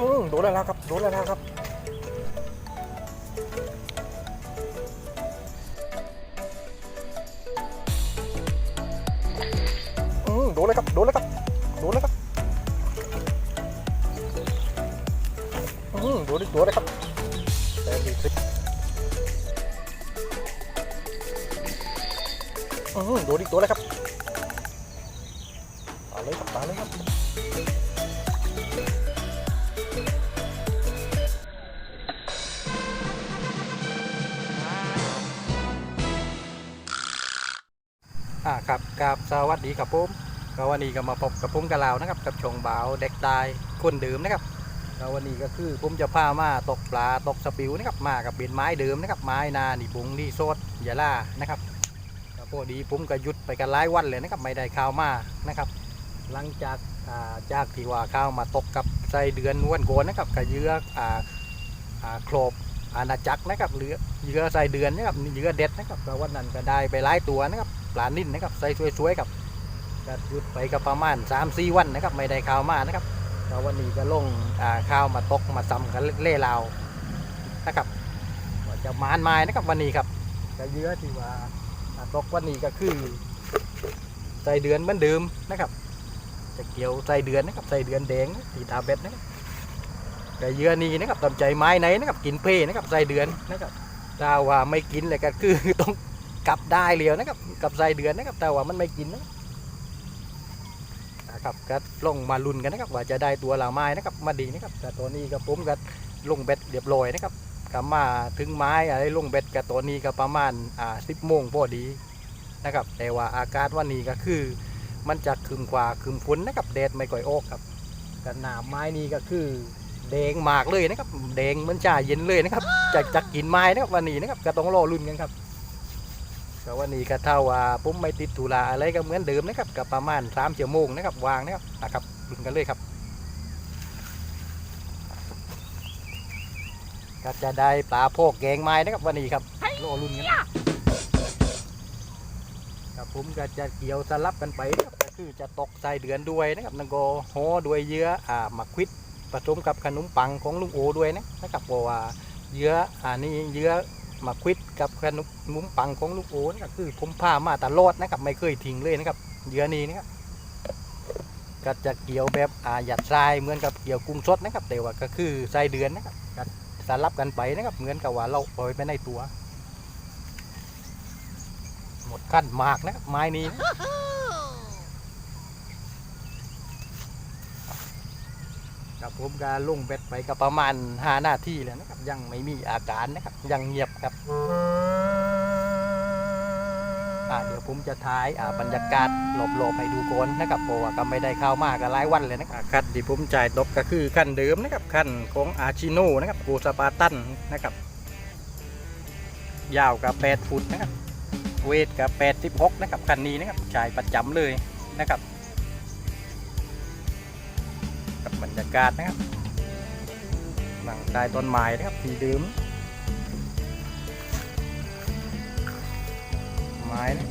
อืมโดนแล้วครับ โดนแล้วครับ อืมโดนเลยครับ โดนเลยครับ โดนเลยครับ อืมโดนอีกตัวเลยครับแต่ดีสิอืมโดนอีกตัวเลยครับ อ่าครับกับสวัสดีครับผมก็วันนี้ก็มาพบกับผมกับเรานะครับ กับชงบ่าวเด็กตายคนดื่มนะครับแล้ววันนี้ก็คือผมจะพามาตกปลาตกสปิวนะครับมากับเบ็นไม้เดิมนะครับ ไม้นานี่บุงนี่โซดยาล่านะครับก็พอดีผมก็หยุดไปกันหลายวันเลยนะครับไม่ได้ข้าวมานะครับ หลังจากอ่าจากที่ว่าข้าวมาตกกับไส้เดือนนวนโกนนะครับกับเยื่ออ่าอ่าโครบอาณาจักรนะครับเหลือเยื่อไส้เดือนนะครับเหยื่อเด็ดนะครับก็วันนั้นก็ได้ไปหลายตัวนะครับ ปลานิ่นนะครับใส่สวยๆกับก็หยุดไปก็ประมาณ3 4วันนะครับ ไม่ได้ข้าวมานะครับแล้ววันนี้ก็ลงข้าวมาตกมาซ้ำกันเล่ลาวนะครับจะมานไม้นะครับวันนี้ครับก็เยอะที่ว่าตกวันนี้ก็คือใส่เดือนเหมือนเดิมนะครับ จะเกี่ยวใส่เดือนนะครับใส่เดือนแดงตีตาเบ็ดนะครับก็เยอะนี้นะครับตามใจไม้ไหนนะครับกินเพนะครับใส่เดือนนะครับถ้าว่าไม่กินเลยก็คือต้อง กลับได้เลียวนะครับกับไส้เดือนนะครับ แต่ว่ามันไม่กินนะนะครับก็ลงมาลุ้นกันนะครับ ว่าจะได้ตัวเหล่าไม้นะครับ มาดีนะครับ แต่ตัวนี้ก็ผมก็ลงเบ็ดเรียบร้อยนะครับกลับมาถึงไม้อะไรลงเบ็ดกับตัวนี้ก็ประมาณอ่าสิบโมงพอดีนะครับ แต่ว่าอากาศวันนี้ก็คือ มันจะคึมกว่าคึมฝนนะครับแดดไม่ก่อยออกครับกันหนามไม้นี้ก็คือแดงมากเลยนะครับแดงเหมือนชาเย็นเลยนะครับจะจะกินไม้นะครับวันนี้นะครับก็ต้องรอลุ้นกันครับ ก็วันนี้ก็เท่าว่าผมไม่ติดธุระอะไรก็เหมือนเดิมนะครับกับประมาณสามเชั่วโมงนะครับวางนะครับนะครับลุ้นกันเลยครับก็จะได้ปลาโพกแกงไม้นะครับวันนี้ครับรอลุ้นกันครับผมก็จะเกี่ยวสลับกันไปนะครับก็คือจะตกใส่เดือนด้วยนะครับนังโกโฮด้วยเยื่ออ่ามักควิดผสมกับขนมปังของลุงโอด้วยนะนะครับเพราะว่าเยื่ออ่านี่เยื่อ มาควิดกับขนมมุ้มปังของลูกโอนก็คือผมพามาตลอดนะครับไม่เคยทิ้งเลยนะครับเหยื่อนี้นะครับก็จะเกี่ยวแบบอาหยัดทรายเหมือนกับเกี่ยวกุ้งสดนะครับแต่ว่าก็คือทรายเดือนนะครับก็สลับกันไปนะครับเหมือนกับว่าเราปล่อยไปในตัว หมดขั้นมากนะครับไม้นี้นะ กับผมก็ลงเบ็ดไปก็ประมาณ5นาทีแล้วนะครับ ยังไม่มีอาการนะครับ ยังเงียบครับอ่าเดี๋ยวผมจะท้ายอ่าบรรยากาศหลบๆให้ดูก่อนนะครับเพราะว่าก็ไม่ได้เข้ามากันหลายวันเลยนะครับคันที่ผมจ่ายตกก็คือคันเดิมนะครับคันของอาชิโนนะครับกูสปาตันนะครับ ยาวกับ8ฟุตนะครับ เวทกับ86นะครับคันนี้นะครับจ่ายประจำเลยนะครับ บบรรยากาศนะครับหลังใต้ต้นไม้นะครับสีเดิมไม้นะ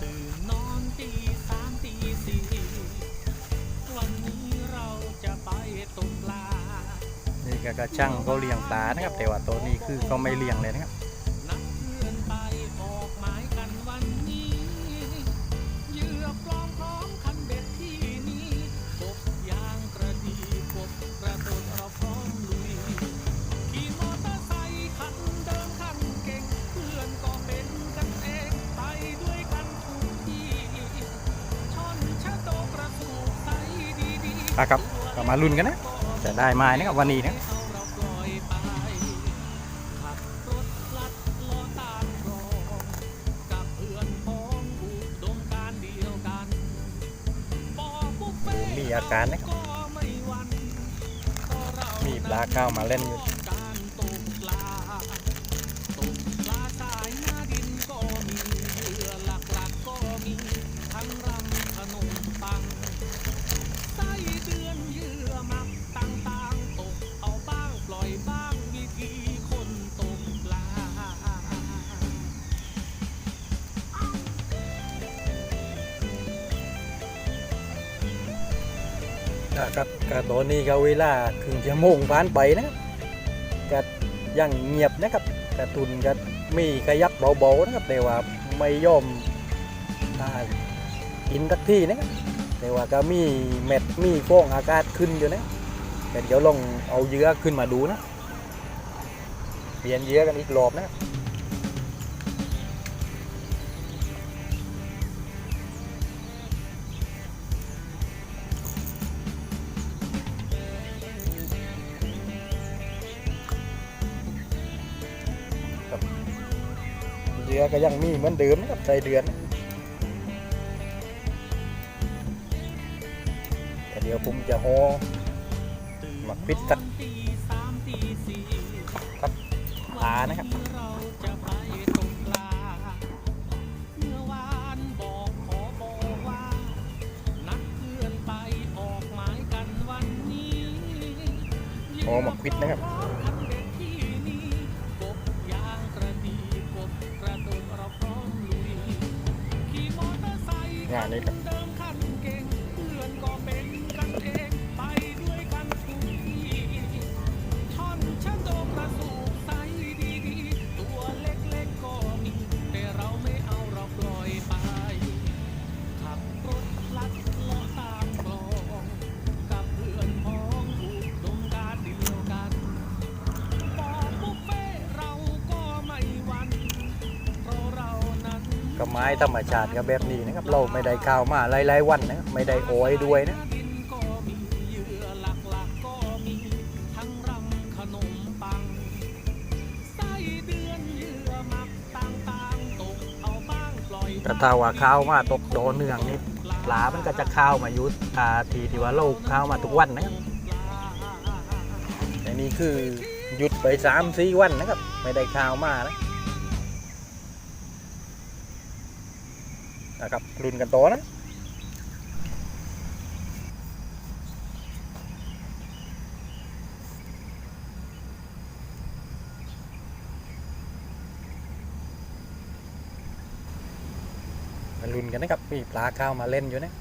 ตื่นนอนตีสามตีสี่วันนี้เราจะไปตกปลานี่ก็กระช่างเขาเลี้ยงปลานะครับ แต่ว่าตัวนี้คือเขาไม่เลี้ยงเลยนะครับ ดีๆอะครับก็มาลุ้นกันนะ จะได้ไม้นะครับวันนี้นะเราปล่อยไปขับรถลัดล้อตานีนปอบุฟเฟ่มีอาการนะครับมีปลาเข้ามาเล่นอยู่ ครับก็ตอนนี้ก็เวลาครึ่งชั่วโมงผ่านไปนะครับก็ยังเงียบนะครับกระตุนก็มีขยับเบาๆนะครับแต่ว่าไม่ยอมอ่ากินทักที่นะครับแต่ว่าก็มีเม็ดมีฟองอากาศขึ้นอยู่นะแต่เดี๋ยวลองเอาเยื่อขึ้นมาดูนะเปลี่ยนเยื่อกันอีกรอบนะ รือก็ยังมีเหมือนเดิมนะครับใส่เดือนแต่เดี๋ยวผมจะห่อหมักพิษสักสักปลานะครับเราจะไปตกปลา กับไม้ธรรมชาติก็แบบนี้นะครับ เราไม่ได้ข้าวมาหลายๆวันนะครับไม่ได้โอยด้วยนะก็มีเหยื่อหลักๆก็มีทั้งรำขนมปังไส้เดือนเหยื่อหมักต่างๆตกเอาบ้างปล่อยแต่ถ้าว่าข้าวมาตกโดนเนืองนี่ปลามันก็จะข้าวมายุทอาทีที่ว่าเราข้าวมาทุกวันนะครับแต่นี่คือหยุดไปสามสี่วันนะครับ ไม่ได้ข้าวมานะ นะครับรุนกันต่อนะรุนกันนะครับมีปลาข้าวมาเล่นอยู่นะ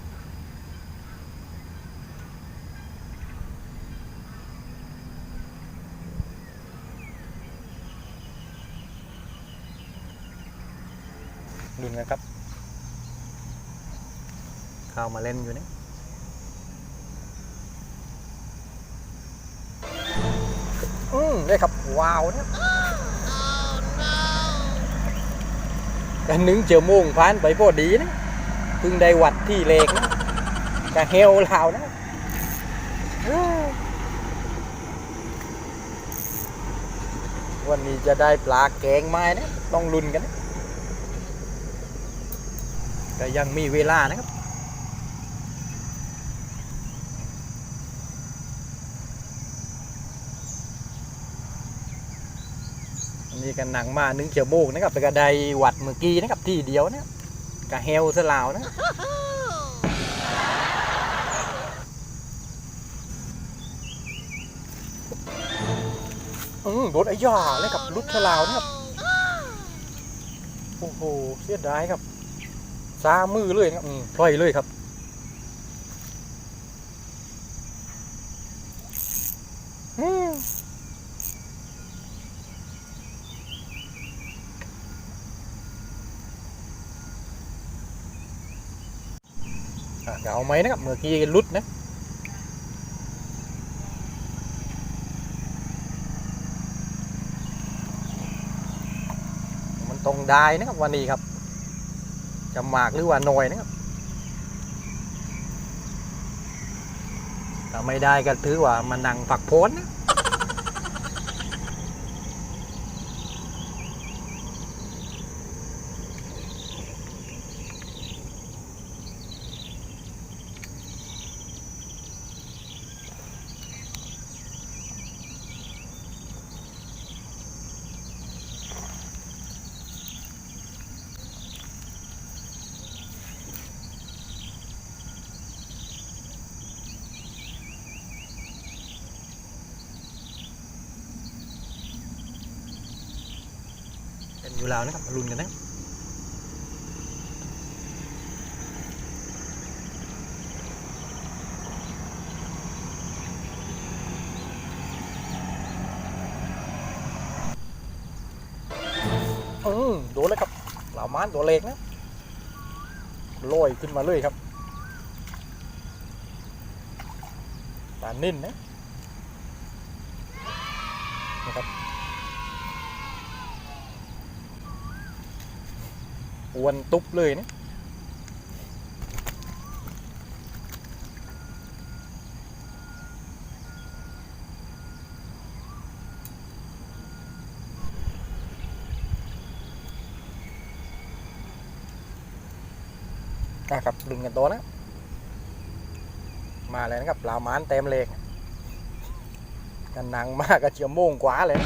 ลุ้นกันครับ ข้ามาเล่นอยู่นะอืมได้ครับว้าวเนี่ยกันนึ่งเจียวโมงผ่านไปพอดีนะเพิ่งได้วัดที่เลกนะกะเฮลลาวนะวันนี้จะได้ปลาแกงไม้นะต้องลุ้นกันนะแต่ยังมีเวลานะครับ นนี้กันหนังมาหนึ่งเจียวโมงนะครับแต่ก็ได้วัดเมื่อกี้นะครับที่เดียวนะกะเฮลสลาวนะอืมรถไอ้ยาเลยครับรุดสลาวนะครับโอ้โหเสียดายครับซามือเลยนะครับอืมปล่อยเลยครับ อืม เดี๋ยวเอาไหมนะครับ เมื่อกี้รุดนะมันตรงได้นะครับวันนี้ครับ จะมากหรือว่าน้อยนะครับถ้าไม่ได้ก็ถือว่ามันนั่งฝักโพ้นนะ อยู่ลาวนะครับรุนกันนะอืมโดนเลยครับเหล่าม้านตัวเล็กนะลอยขึ้นมาเลยครับปลานิ่นนะนะครับ อวนตุ๊บเลยนะนะครับดึงกันตัวนะ มาเลยนะครับปลาหมานเต็มเลยกันนังมากกระเจียมโมงกว่าเลย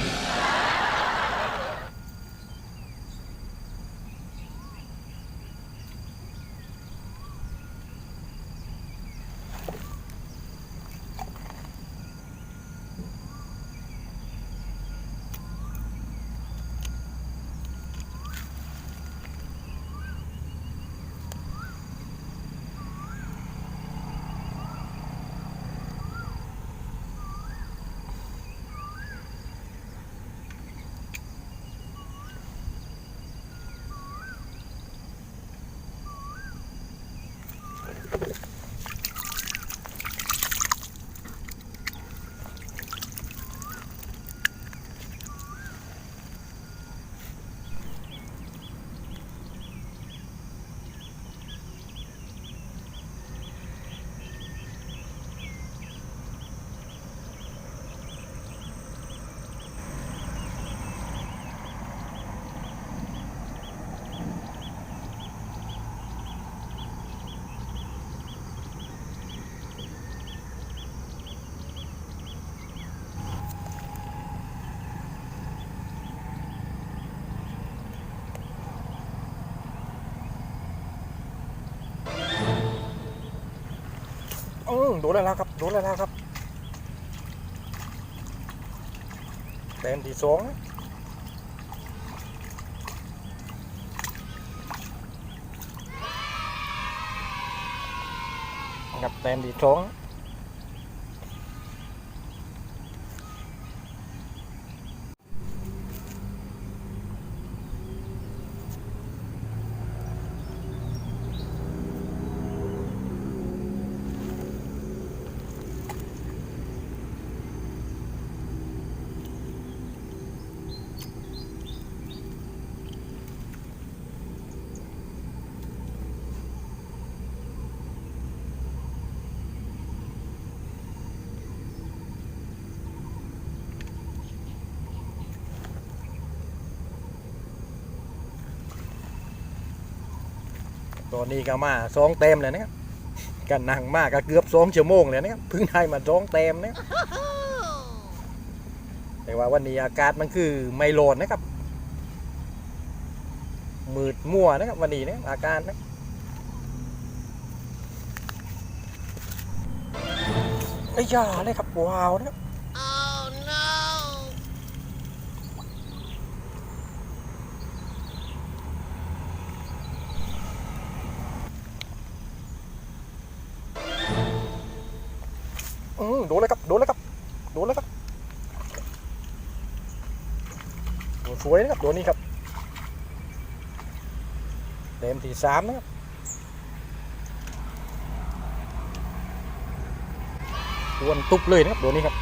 อืมโดนแล้วครับโดนแล้วครับแต้มที่สองกับแต้มที่สอง ตัวนี้ก็มาสองเต็มเลยนะครับกันนั่งมากก็เกือบสองชั่วโมงเลยนะครับเพิ่งได้มาสองเต็มนะครับแต่ว่าวันนี้อากาศมันคือไม่ร้อนนะครับ มืดมัวนะครับวันนี้นะอากาศนะไอ้ยาเลยครับว้าวนะครับ อืมโดนเลยครับ โดนเลยครับ โดนเลยครับโดนสวยนะครับตัวนี้ครับ เต็มที่สามนะครับอ้วนตุบเลยนะครับตัวนี้ครับ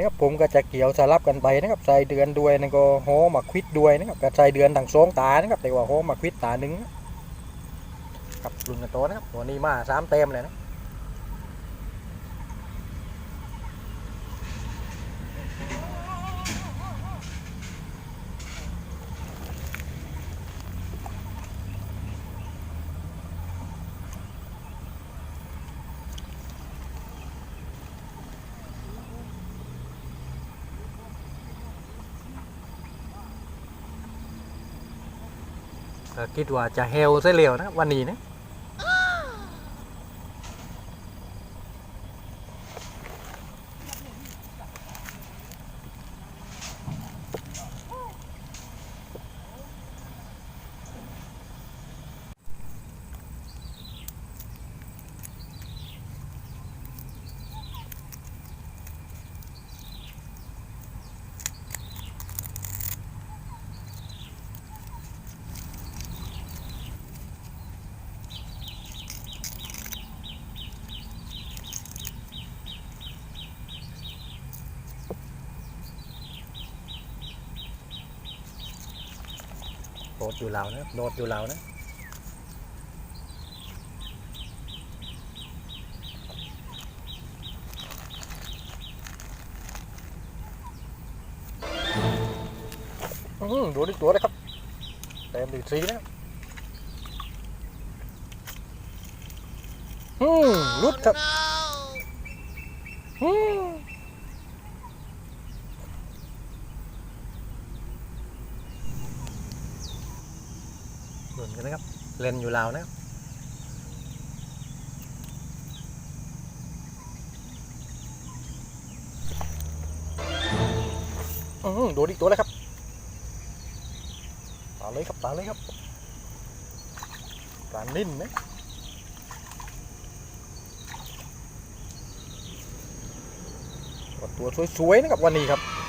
นะครับผมก็จะเกี่ยวสลับกันไปนะครับใส่เดือนด้วยนั่นก็หอมาควิดด้วยนะครับก็ใส่เดือนทั้งสองตานะครับแต่ว่าหอมาควิดตาหนึ่งครับรุ่นกันโตวนะครับตัวนี้มาสามเต็มเลยนะ คิดว่าจะเฮลซะเร็วนะวันนี้นะ ดอยู่เหล่านะโดดอยู่เหล่านะอือดูดิตัวเลยครับเต็มดีสีนะอืมรุดครับ no อืมหลุนกันนะครับ เล่นอยู่ลาวนะอืมโดนอีกตัวเลยครับตาเลยครับตาเลยครับปลานิ่นไหมตัวสวยๆนะครับวันนี้ครับ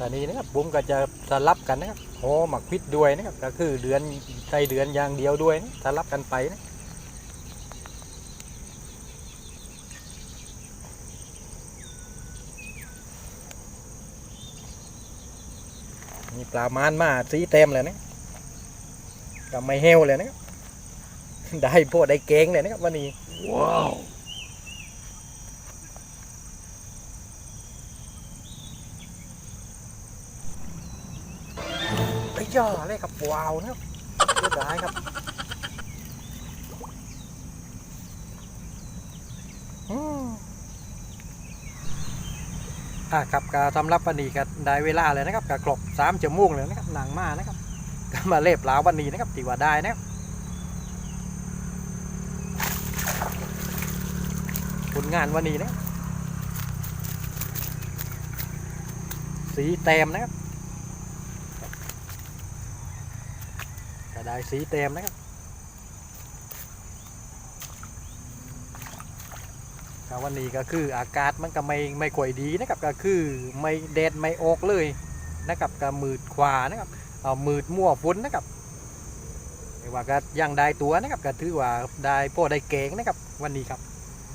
ตอนนี้นะครับผมก็จะสลับกันนะครับโอ้หมักพิษด้วยนะครับก็คือเดือนใส่เดือนอย่างเดียวด้วยนะสลับกันไปนะมีปลามานมาสีเต็มเลยนะก็ไม่เฮวเลยนะครับได้พวกได้เก่งเลยนะครับวันนี้ว้าว ไอ้ย่าเลย ครับว้าวนะครับเรียบร้อยครับอะครับก็สำรับวันนี้ก็ได้เวลาเลยนะครับก็ครบสามชั่วโมงเลยนะครับหนังมานะครับก็มาเล็บลาววันนี้นะครับที่ว่าได้นะครับผลงานวันนี้นะ สีเต็มนะครับ ได้สีเต็มนะครับก็วันนี้ก็คืออากาศมันก็ไม่ไม่ค่อยดีนะครับก็คือไม่แดดไม่ออกเลยนะครับก็มืดขวานะครับเอามืดมั่วฝนนะครับแต่ว่าก็ยังได้ตัวนะครับก็ถือว่าได้พ่อได้เก่งนะครับวันนี้ครับ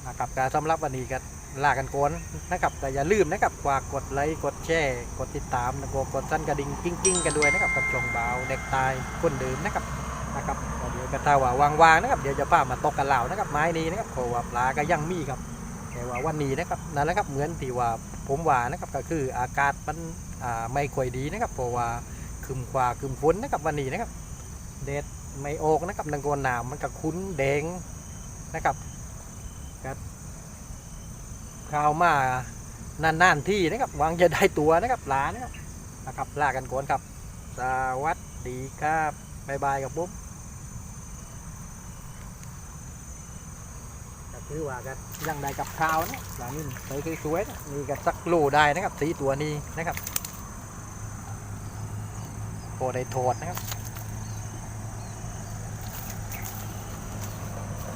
นะครับก็สำหรับวันนี้ก็ ลากันก่อนนะครับแต่อย่าลืมนะครับฝากดไลค์กดแชร์กดติดตามแล้วก็กดสั่นกระดิ่งกิ้งๆกันด้วยนะครับกับช่องเบาเด็กตายคนเดิมนะครับนะครับเดี๋ยวก็ถ้าว่าวางๆนะครับเดี๋ยวจะพามาตกกันเหล่านะครับไม้นี้นะครับเพราะว่าปลาก็ยังมีครับแต่ว่าวันนี้นะครับนั่นแหละครับเหมือนที่ว่าผมว่านะครับก็คืออากาศมันไม่ค่อยดีนะครับเพราะว่าคืมควาคืมฝนนะครับวันนี้นะครับแดดไม่ออกนะครับดังโกนหนามมันก็คุ้นแดงนะครับครับ ข้าวมานาน ๆ ที่นะครับหวังจะได้ตัวนะครับปลานนะครับนะครับลากันก่อนครับ สวัสดีครับบ๊ายบายครับผมก็คือว่าก็ยังได้กับข้าวนะหลังนี้ใส่สวยๆนะมีกับสักโลได้นะครับสีตัวนี้นะครับพอได้ทอดนะครับ